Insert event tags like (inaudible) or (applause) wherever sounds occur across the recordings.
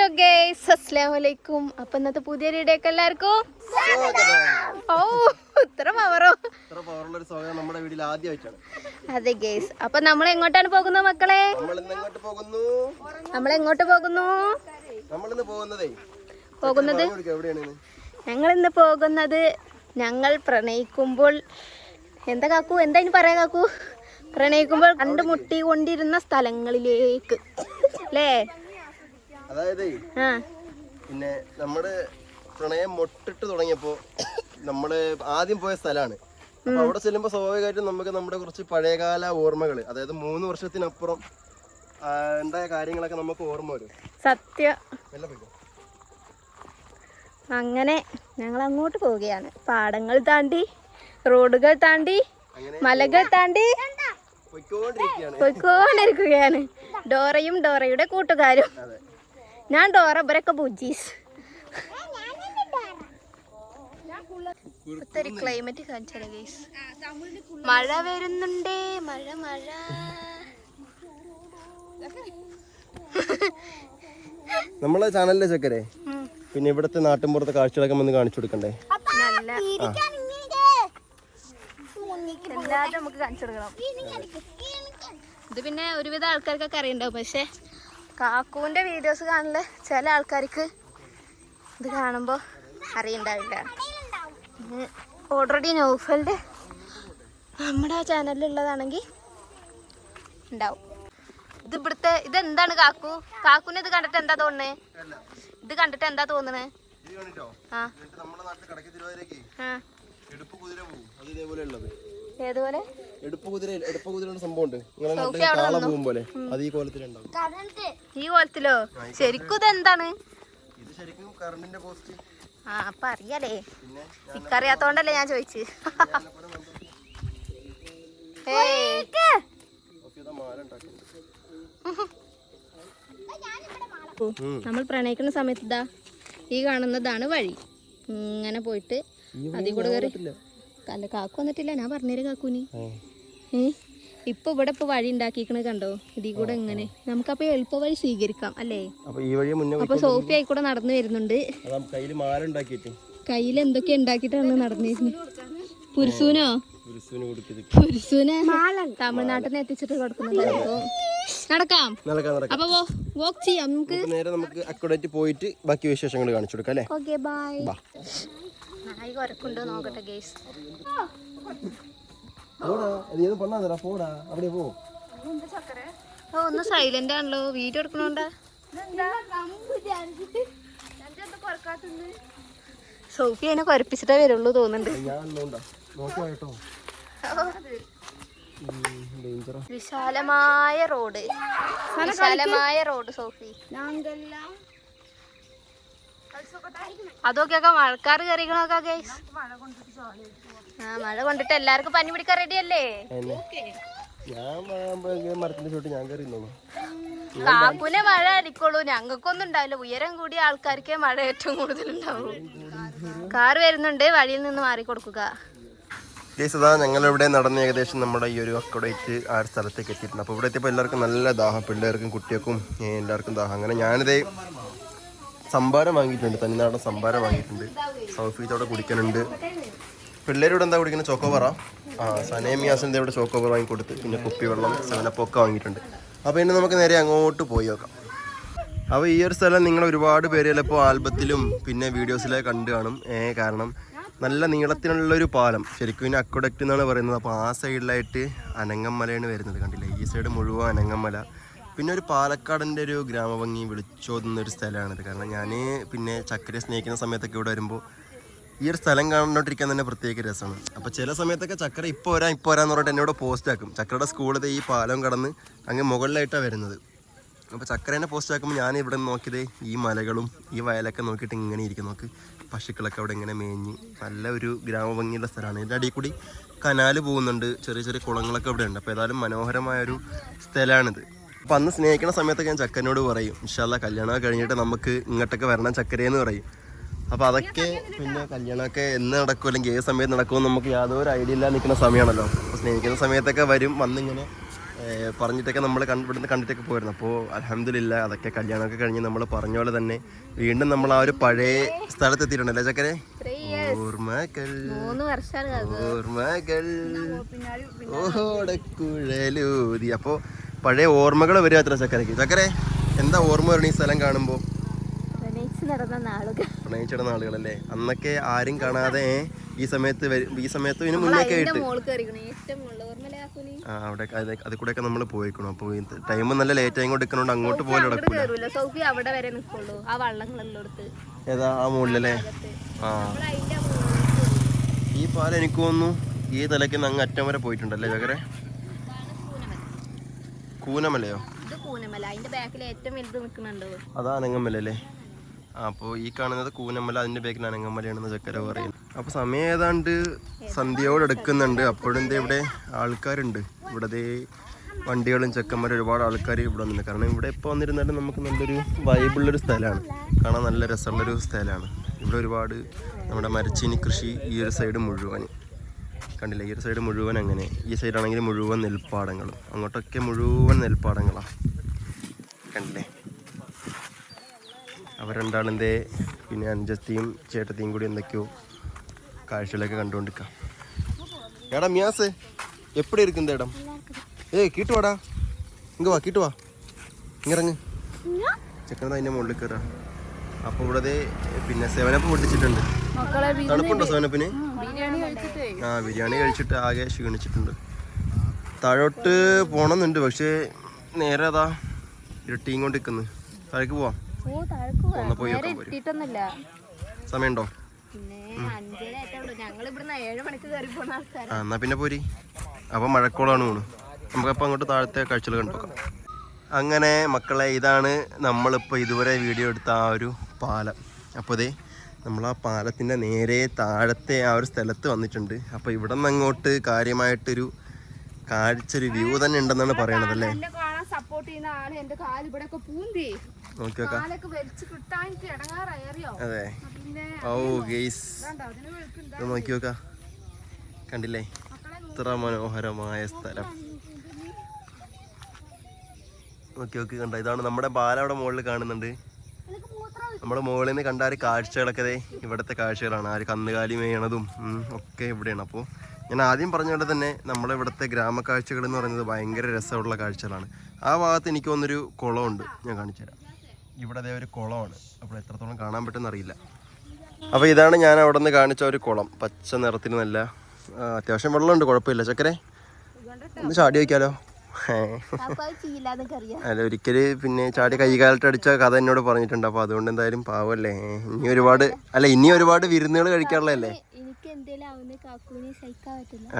Hello guys അസ്സലാമു അലൈക്കും. അപ്പൊ ഇന്നത്തെ പുതിയ വീഡിയോക്ക് എല്ലാവർക്കും ഓ ഇത്ര പവറോ അതെ ഗേസ് അപ്പൊ നമ്മൾ എങ്ങോട്ടാണ് പോകുന്നത് മക്കളെ? നമ്മൾ എങ്ങോട്ട് പോകുന്നു? പോകുന്നതേ? ഞങ്ങൾ ഇന്ന് പോകുന്നത് ഞങ്ങൾ പ്രണയിക്കുമ്പോൾ. എന്താ കാക്കു? എന്താ ഇനി പറയാ കാക്കു? പ്രണയിക്കുമ്പോൾ കണ്ടുമുട്ടി കൊണ്ടിരുന്ന സ്ഥലങ്ങളിലേക്ക്. അല്ലേ? അതായത് പിന്നെ നമ്മുടെ പ്രണയം മൊട്ടിട്ട് തുടങ്ങിയപ്പോ നമ്മൾ ആദ്യം പോയ സ്ഥലമാണ് അപ്പൊ അവിടെ ചെല്ലുമ്പോ സ്വാഭാവികമായിട്ടും നമുക്ക് നമ്മുടെ കുറച്ച് പഴയകാല ഓർമ്മകൾ അതായത് മൂന്ന് വർഷത്തിനപ്പുറം ഉണ്ടായ കാര്യങ്ങളൊക്കെ നമുക്ക് ഓർമ്മ വരും. സത്യം. അങ്ങനെ ഞങ്ങൾ അങ്ങോട്ട് പോവുകയാണ്. പാടങ്ങൾ താണ്ടി റോഡുകൾ താണ്ടി മലകൾ താണ്ടി പോയിക്കൊണ്ടിരിക്കുകയാണ്. ഡോറയും ഡോറയുടെ കൂട്ടുകാരും. ഞാൻ ഡോറ ഇവരൊക്കെ ബുജീസ് ഇപ്പൊരു ക്ലൈമറ്റ് കാണിച്ചാലേ ഗൈസ് മഴ വരുന്നുണ്ടേ. മഴ മഴ. നമ്മളെ ചാനലിലെ ചെക്കരെ പിന്നെ ഇവിടുത്തെ നാട്ടിൻപുറത്തെ കാഴ്ചകളൊക്കെ ഒന്ന് കാണിച്ചു കൊടുക്കണ്ടേ? നമുക്ക് കാണിച്ചു കൊടുക്കണം. ഇത് പിന്നെ ഒരുവിധ ആൾക്കാർക്കൊക്കെ അറിയണ്ടാവും പക്ഷെ കാക്കുവിന്റെ വീഡിയോസ് കാണൽ ചില ആൾക്കാർക്ക് ഇത് കാണുമ്പോൾ അറിയണ്ടാവില്ല. ഓൾറെഡി നോഫലിന്റെ നമ്മുടെ ആ ചാനലിലുള്ളതാണെങ്കിൽ ഉണ്ടാവും ഇത് ഇവിടുത്തെ ഇത് എന്താണ് കാക്കു? കാക്കുവിന് ഇത് കണ്ടിട്ട് എന്താ തോന്നണേ? ഇത് കണ്ടിട്ട് എന്താ തോന്നണേ? ആ. ഏതുപോലെ? എടുപ്പ് കുതിര എടുപ്പ് കുതിരയുടെ സംഭവം ഉണ്ട് നിങ്ങളെ നാട്ടിൽ കാള പോകും പോലെ. അത് ഈ കോലത്തിലുണ്ടാവും ഈ കോലത്തിലോ? ശരിക്കും ഇത് എന്താണ് ഇത് ശരിക്കും കറണ്ടിന്റെ പോസ്റ്റ് ആ അപ്പൊ അറിയാലേ. പിന്നെ ഇക്കറിയാത്തോണ്ടല്ലേ ഞാൻ ചോദിച്ചു. (laughs) നമ്മൾ പ്രണയിക്കുന്ന സമയത്ത് ഇതാ ഈ കാണുന്നതാണ് വഴി. ഇങ്ങനെ പോയിട്ട് അതിൽ കൂടെ കയറി അല്ല കാക്കു വന്നിട്ടില്ല. ഞാൻ പറഞ്ഞേരെ കാക്കുനി ഇപ്പൊ ഇവിടെ ഇപ്പൊ വഴി ഉണ്ടാക്കിക്കണത് കണ്ടോ? ഇതിൽ കൂടെ ഇങ്ങനെ. നമുക്കപ്പൊ എളുപ്പ വഴി സ്വീകരിക്കാം അല്ലേ? അപ്പൊ ഈ വഴി മുന്നേ അപ്പൊ സോഫി ആയി കൂടെ നടന്നു വരുന്നുണ്ട്. കയ്യിൽ എന്തൊക്കെ ഉണ്ടാക്കിയിട്ടാണ് നടന്നിരുന്നത് പുരുഷൂനോ ഗുരുസുവിന് കൊടുക്കുന്നത് പുരുഷൂനെ തമിഴ്നാട്ടിൽ നിന്ന് എത്തിച്ചിട്ട് കൊടുക്കുന്നത് അപ്പൊ നടക്കാം. നടക്കാം നടക്കാം. അപ്പൊ വോക്ക് ചെയ്യാം നമുക്ക്. നേരെ നമുക്ക് അക്കോഡേറ്റ് പോയിട്ട് ബാക്കി വിശേഷങ്ങൾ കാണിച്ചു കൊടുക്കാം അല്ലേ? Okay bye. ബൈ നോക്കട്ടെ ഗേസ് പോടാ നീ ഒന്ന് പൊണ്ണാ പോടാ അവിടെ പോ. ഓ ഒന്ന് സൈലന്റ് ആണല്ലോ വീഡിയോ എടുക്കണോണ്ടാ? സോഫി അതിനെ കുരപ്പിച്ചിട്ടേ വരുള്ളൂ തോന്നുന്നുണ്ട്. ഞാൻ നോണ്ടാ കേട്ടോ ഡേഞ്ചറാ വിശാലമായ റോഡ് വിശാലമായ റോഡ് സോഫി. അതൊക്കെയൊക്കെ മഴക്കാർ കറികളൊക്കെ ഗൈസ് ആ മഴ കൊണ്ടിട്ട് എല്ലാവർക്കും പനി പിടിക്കാൻ റെഡി അല്ലേ? കാപ്പുനെ ഞാൻ മരത്തിന്റെ ചോട്ട് മഴ അടിക്കുള്ളൂ. ഞങ്ങൾക്കൊന്നും ഉണ്ടാവില്ല. ഉയരം കൂടിയ ആൾക്കാർക്കേ മഴ ഏറ്റവും കൂടുതൽ ഉണ്ടാവും കാർ വരുന്നുണ്ട്. വഴിയിൽ നിന്ന് മാറി കൊടുക്കുക. സദാ ഞങ്ങൾ ഇവിടെ നടന്ന് ഏകദേശം നമ്മുടെ ഈ ഒരു അക്കോഡേറ്റ് ആ ഒരു സ്ഥലത്തേക്ക് എത്തിയിട്ടുണ്ട്. അപ്പോൾ ഇവിടെ എത്തിയപ്പോൾ എല്ലാവർക്കും നല്ല ദാഹം. പിള്ളേർക്കും കുട്ടികൾക്കും എല്ലാവർക്കും ദാഹം. അങ്ങനെ ഞാനിതേ സംഭാരം വാങ്ങിയിട്ടുണ്ട്. തനിനാടൻ സംഭാരം വാങ്ങിയിട്ടുണ്ട്. സൗഫീത്തോടെ കുടിക്കാനുണ്ട് പിള്ളേരോട് എന്താ കുടിക്കുന്നത് ചോക്കോബറ ആ സനേമിയാസിന്റെ ഇവിടെ ചോക്കോബർ വാങ്ങി കൊടുത്ത്. പിന്നെ കുപ്പി വെള്ളം സെവനപ്പൊക്കെ വാങ്ങിയിട്ടുണ്ട്. അപ്പോൾ ഇനി നമുക്ക് നേരെ അങ്ങോട്ട് പോയി നോക്കാം. അപ്പോൾ ഈ ഒരു സ്ഥലം നിങ്ങൾ ഒരുപാട് പേര് ചിലപ്പോൾ ആൽബത്തിലും പിന്നെ വീഡിയോസിലൊക്കെ കണ്ടു കാണും. ഏ കാരണം നല്ല നീളത്തിനുള്ളൊരു പാലം. ശരിക്കും ഇതിന് അക്വഡക്റ്റ് എന്നാണ് പറയുന്നത്. അപ്പോൾ ആ സൈഡിലായിട്ട് അനങ്ങമ്മലയാണ് വരുന്നത്. കണ്ടില്ലേ? ഈ സൈഡ് മുഴുവൻ അനങ്ങമ്മല. പിന്നെ ഒരു പാലക്കാടിന്റെ ഒരു ഗ്രാമഭംഗി വിളിച്ചോതുന്ന ഒരു സ്ഥലമാണിത്. കാരണം ഞാൻ പിന്നെ ചക്കരയെ സ്നേഹിക്കുന്ന സമയത്തൊക്കെ ഇവിടെ വരുമ്പോൾ ഈ ഒരു സ്ഥലം കണ്ടോണ്ടിരിക്കാൻ തന്നെ പ്രത്യേക രസമാണ്. അപ്പോൾ ചില സമയത്തൊക്കെ ചക്കര ഇപ്പോൾ വരാം ഇപ്പോൾ വരാന്ന് പറഞ്ഞിട്ട് എന്നോട് പോസ്റ്റ് ആക്കും. ചക്കരയുടെ സ്കൂളിൽ ഈ പാലം കടന്ന് അങ്ങ് മുകളിലായിട്ടാണ് വരുന്നത്. അപ്പോൾ ചക്കരേനെ പോസ്റ്റ് ആക്കുമ്പോൾ ഞാൻ ഇവിടെ നോക്കിയത് ഈ മലകളും ഈ വയലൊക്കെ നോക്കിയിട്ട് ഇങ്ങനെ ഇരിക്കും. നോക്ക് പശുക്കളൊക്കെ അവിടെ ഇങ്ങനെ മേഞ്ഞ് നല്ല ഒരു ഗ്രാമഭംഗിയുള്ള സ്ഥലമാണ്. ഇതിന്റെ അടിയിൽ കൂടി കനാല് പോകുന്നുണ്ട്. ചെറിയ ചെറിയ കുളങ്ങളൊക്കെ ഇവിടെ ഉണ്ട്. അപ്പോൾ ഏതായാലും മനോഹരമായൊരു സ്ഥലമാണിത്. അപ്പോൾ അന്ന് സ്നേഹിക്കുന്ന സമയത്തൊക്കെ ഞാൻ ചക്കനോട് പറയും ഇൻഷാല്ല കല്യാണമൊക്കെ കഴിഞ്ഞിട്ട് നമുക്ക് ഇങ്ങോട്ടൊക്കെ വരണം ചക്കരയെന്ന് പറയും. അപ്പോൾ അതൊക്കെ പിന്നെ കല്യാണമൊക്കെ എന്ന് നടക്കും അല്ലെങ്കിൽ ഏത് സമയത്ത് നടക്കുമെന്ന് നമുക്ക് യാതൊരു ഐഡിയ ഇല്ലാതെ നിൽക്കുന്ന സമയമാണല്ലോ. അപ്പോൾ സ്നേഹിക്കുന്ന സമയത്തൊക്കെ വരും വന്നിങ്ങനെ പറഞ്ഞിട്ടൊക്കെ നമ്മൾ ഇവിടുന്ന് കണ്ടിട്ടൊക്കെ പോയിരുന്നു. അപ്പോൾ അലഹമില്ല അതൊക്കെ കല്യാണമൊക്കെ കഴിഞ്ഞ് നമ്മൾ പറഞ്ഞ പോലെ തന്നെ വീണ്ടും നമ്മൾ ആ ഒരു പഴയ സ്ഥലത്ത് എത്തിയിട്ടുണ്ടല്ലേ ചക്കരെ ഓർമ്മകൾ. ഓർമ്മകൾ. ഓടക്കുഴലൂതി. അപ്പോൾ പഴയ ഓർമ്മകൾ വരിക അത്ര ചക്കരക്ക് ചക്കരെ എന്താ ഓർമ്മ വരണ ഈ സ്ഥലം കാണുമ്പോൾ പ്രണയിച്ച് നടന്ന നാളുകൾ. അല്ലേ അന്നൊക്കെ ആരും കാണാതെ ഈ സമയത്ത് വരും- ഈ സമയത്ത് ഇതിന് മുന്നേ ആയിട്ട്. ആ അവിടെ അതിൽ കൂടെ ഒക്കെ നമ്മൾ പോയിക്കണം. അപ്പൊ ടൈം നല്ല ലേറ്റ് ആയി എടുക്കണോണ്ട് അങ്ങോട്ട് പോലും നടക്കൂല. വരെ ഏതാ ആ മുകളിലല്ലേ ആ. ഈ പാലം എനിക്ക് തോന്നുന്നു ഈ തലയ്ക്ക് അങ്ങ് അറ്റം വരെ പോയിട്ടുണ്ടല്ലേ ചക്കരെ? കൂനമലയോ ഇത് കൂനമല അതിന്റെ ബാക്കിൽ ഏറ്റവും വലുത് നിൽക്കുന്നുണ്ട് അതാ അനങ്ങമല അല്ലേ? അപ്പോൾ ഈ കാണുന്നത് കൂനമല അതിന്റെ ബാക്കിൽ അനങ്ങമലയാണെന്ന് ചക്കര പറയുന്നത് അപ്പോൾ സമയം ഏതാണ്ട് സന്ധ്യയോട് എടുക്കുന്നുണ്ട്. അപ്പോഴും ദേ ഇവിടെ ആൾക്കാരുണ്ട്. ഇവിടെ വണ്ടികളും ചെക്കന്മാരും ഒരുപാട് ആൾക്കാർ ഇവിടെ വന്നിട്ടുണ്ട്. കാരണം ഇവിടെ ഇപ്പോൾ വന്നിരുന്നാലും നമുക്ക് നല്ലൊരു വൈബിളൊരു സ്ഥലമാണ്. കാണാൻ നല്ല രസമുള്ളൊരു സ്ഥലമാണ്. ഇവിടെ ഒരുപാട് നമ്മുടെ മരച്ചീനി കൃഷി ഈ ഒരു സൈഡ് മുഴുവൻ. കണ്ടില്ല ഈ ഒരു സൈഡ് മുഴുവൻ അങ്ങനെ. ഈ സൈഡാണെങ്കിൽ മുഴുവൻ നെൽപ്പാടങ്ങളും. അങ്ങോട്ടൊക്കെ മുഴുവൻ നെൽപ്പാടങ്ങളാണ് കണ്ടില്ലേ? അവർ രണ്ടാളിന്റെ പിന്നെ അഞ്ചത്തിയും ചേട്ടത്തിയും കൂടി എന്തൊക്കെയോ കാഴ്ചകളൊക്കെ കണ്ടുകൊണ്ടിരിക്കാം. എടാ മിയാസ് എപ്പടി ഇരിക്കുന്നത് ഇടം? ഏയ് കിട്ടുവാടാ ഇങ്ങ വാ കിട്ടുവാ ഇങ്ങിറങ്ങ് ചെക്കൻ അതിന്റെ മുകളിൽ കയറാം അപ്പോൾ ഇവിടെ പിന്നെ സെവനപ്പ് പൊട്ടിച്ചിട്ടുണ്ട് തണുപ്പുണ്ടോ സോനപ്പിന് ആ ബിരിയാണി കഴിച്ചിട്ട്. ആകെ ക്ഷീണിച്ചിട്ടുണ്ട്. താഴോട്ട് പോണമെന്നുണ്ട് പക്ഷേ നേരെ അതാ ഇരുട്ടിയും കൊണ്ട് നിൽക്കുന്നു താഴേക്ക് പോവാം. ഒന്ന് പോയി സമയമുണ്ടോ? ആ എന്നാ പിന്നെ പോരി. അപ്പൊ മഴക്കോളാണ് പോണു നമുക്കപ്പോൾ അങ്ങോട്ട് താഴത്തെ കാഴ്ചകൾ കണ്ടുപോക്കാം അങ്ങനെ മക്കളെ ഇതാണ് നമ്മളിപ്പോൾ ഇതുവരെ വീഡിയോ എടുത്ത ആ ഒരു പാലം. അപ്പോൾ ഇതേ നമ്മൾ ആ പാലത്തിന്റെ നേരെ താഴത്തെ ആ ഒരു സ്ഥലത്ത് വന്നിട്ടുണ്ട്. അപ്പോൾ ഇവിടെ നിന്ന് അങ്ങോട്ട് കാര്യമായിട്ടൊരു കാഴ്ച ഒരു വ്യൂ തന്നെ ഉണ്ടെന്നാണ് പറയണത് അല്ലേ? സപ്പോർട്ട് ചെയ്യുന്ന ആൾ എന്റെ കാൽ ഇവിടെ ഒക്കെ പൂന്തി കാലൊക്കെ വലിച്ചു കിട്ടാൻ എനിക്ക് ഇടങ്ങാറായി അറിയോ? അതെ. ഓ ഗെയ്സ്. നോക്കി നോക്കാം. കണ്ടില്ലേ? ഇത്ര മനോഹരമായ സ്ഥലം. നോക്കി നോക്കി കണ്ട? ഇതാണ് നമ്മുടെ പാലം അവിടെ മുകളിൽ കാണുന്നുണ്ട്. നമ്മുടെ മുകളിൽ നിന്ന് കണ്ട ആ ഒരു കാഴ്ചകളൊക്കെ ഇവിടുത്തെ കാഴ്ചകളാണ്. ആ ഒരു കന്നുകാലി മേയണതും ഒക്കെ ഇവിടെയാണ്. അപ്പോൾ ഞാൻ ആദ്യം പറഞ്ഞ തന്നെ നമ്മുടെ ഇവിടുത്തെ ഗ്രാമക്കാഴ്ചകൾ എന്ന് പറയുന്നത് ഭയങ്കര രസമുള്ള കാഴ്ചകളാണ്. ആ ഭാഗത്ത് എനിക്ക് വന്നൊരു കുളമുണ്ട്. ഞാൻ കാണിച്ചു തരാം. ഇവിടെ അതേ ഒരു കുളമാണ്. അപ്പോൾ എത്രത്തോളം കാണാൻ പറ്റുമെന്ന് അറിയില്ല. അപ്പോൾ ഇതാണ് ഞാൻ അവിടെ നിന്ന് കാണിച്ച ഒരു കുളം. പച്ച നിറത്തിന് നല്ല അത്യാവശ്യം വെള്ളമുണ്ട്. കുഴപ്പമില്ല. ചക്കരെ ഒന്ന് ചാടി വയ്ക്കാലോ അല്ല ഒരിക്കൽ പിന്നെ ചാടി കൈകാലത്ത് അടിച്ച കഥ എന്നോട് പറഞ്ഞിട്ടുണ്ട്. അപ്പൊ അതുകൊണ്ട് എന്തായാലും പാവല്ലേ? ഇനി ഒരുപാട് അല്ല ഇനി ഒരുപാട് വിരുന്നുകൾ പറ്റില്ല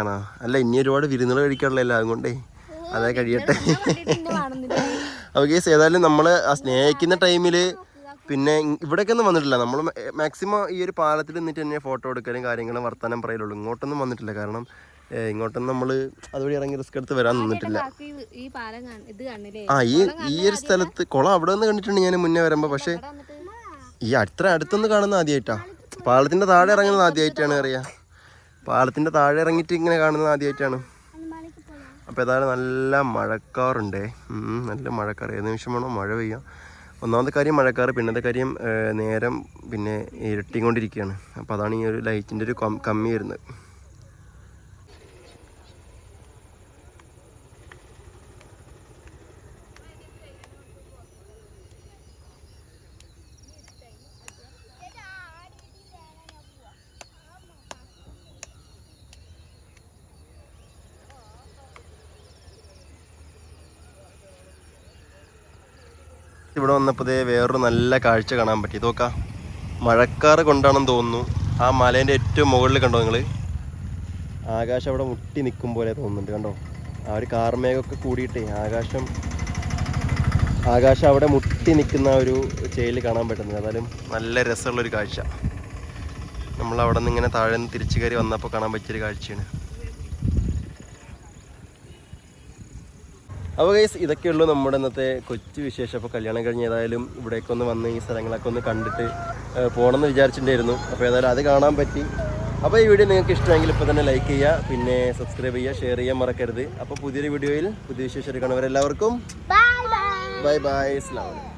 ആണോ? അല്ല ഇനി ഒരുപാട് വിരുന്നുകൾ കഴിക്കാറുള്ളതല്ലേ അതുകൊണ്ടേ? അതേ കഴിയട്ടെ. ഓക്കെ ഏതായാലും നമ്മൾ ആ സ്നേഹിക്കുന്ന ടൈമിൽ പിന്നെ ഇവിടേക്ക് ഒന്നും വന്നിട്ടില്ല. നമ്മൾ മാക്സിമം ഈ ഒരു പാലത്തിൽ നിന്നിട്ട് തന്നെ ഫോട്ടോ എടുക്കാനും കാര്യങ്ങളും വർത്തമാനം പറയലുള്ളൂ. ഇങ്ങോട്ടൊന്നും വന്നിട്ടില്ല. കാരണം ഇങ്ങോട്ടൊന്നും നമ്മൾ അതുവഴി ഇറങ്ങി റിസ്ക് എടുത്ത് വരാൻ നിന്നിട്ടില്ല. ആ ഈ ഈ ഒരു സ്ഥലത്ത് കുളം അവിടെ നിന്ന് കണ്ടിട്ടുണ്ട് ഞാൻ മുന്നേ വരുമ്പോൾ പക്ഷേ ഈ അത്ര അടുത്തൊന്ന് കാണുന്ന ആദ്യമായിട്ടാ പാലത്തിന്റെ താഴെ ഇറങ്ങുന്നത് ആദ്യമായിട്ടാണ് അറിയാ. പാലത്തിന്റെ താഴെ ഇറങ്ങിയിട്ട് ഇങ്ങനെ കാണുന്നത് ആദ്യമായിട്ടാണ് അപ്പോൾ ഏതായാലും നല്ല മഴക്കാറുണ്ടേ. നല്ല മഴക്കാർ ഏത് നിമിഷം വേണോ മഴ പെയ്യാം. ഒന്നാമത്തെ കാര്യം മഴക്കാറ് പിന്നത്തെ കാര്യം നേരം പിന്നെ ഇരട്ടിക്കൊണ്ടിരിക്കുകയാണ് അപ്പോൾ അതാണ് ഈ ഒരു ലൈറ്റിന്റെ ഒരു കമ്മി വരുന്നത് ഇവിടെ വന്നപ്പോഴേ വേറൊരു നല്ല കാഴ്ച കാണാൻ പറ്റി. നോക്കാം മഴക്കാറ് കൊണ്ടാണെന്ന് തോന്നുന്നു. ആ മലേന്റെ ഏറ്റവും മുകളിൽ കണ്ടോ നിങ്ങൾ ആകാശം അവിടെ മുട്ടി നിൽക്കും പോലെ തോന്നുന്നുണ്ട് കണ്ടോ? ആ ഒരു കാർമേഘമൊക്കെ കൂടിയിട്ടേ ആകാശം ആകാശം അവിടെ മുട്ടി നിൽക്കുന്ന ഒരു ചേയിൽ കാണാൻ പറ്റുന്നത് ഏതായാലും നല്ല രസമുള്ളൊരു കാഴ്ച. നമ്മൾ അവിടെ നിന്ന് ഇങ്ങനെ താഴെ നിന്ന് തിരിച്ചു കയറി വന്നപ്പോൾ കാണാൻ പറ്റിയൊരു കാഴ്ചയാണ്. അപ്പോൾ ഗൈസ് ഇതൊക്കെയുള്ളൂ നമ്മുടെ ഇന്നത്തെ കൊച്ചു വിശേഷം. അപ്പോൾ കല്യാണം കഴിഞ്ഞ് ഏതായാലും ഇവിടേക്ക് ഒന്ന് വന്ന് ഈ സ്ഥലങ്ങളൊക്കെ ഒന്ന് കണ്ടിട്ട് പോകണം പോകണമെന്ന് വിചാരിച്ചിട്ടുണ്ടായിരുന്നു. അപ്പോൾ ഏതായാലും അത് കാണാൻ പറ്റി. അപ്പോൾ ഈ വീഡിയോ നിങ്ങൾക്ക് ഇഷ്ടമെങ്കിൽ ഇപ്പോൾ തന്നെ ലൈക്ക് ചെയ്യുക പിന്നെ സബ്സ്ക്രൈബ് ചെയ്യുക ഷെയർ ചെയ്യാൻ മറക്കരുത്. അപ്പോൾ പുതിയൊരു വീഡിയോയിൽ പുതിയ വിശേഷം കാണുന്നവരെല്ലാവർക്കും bye bye bye bye Aslam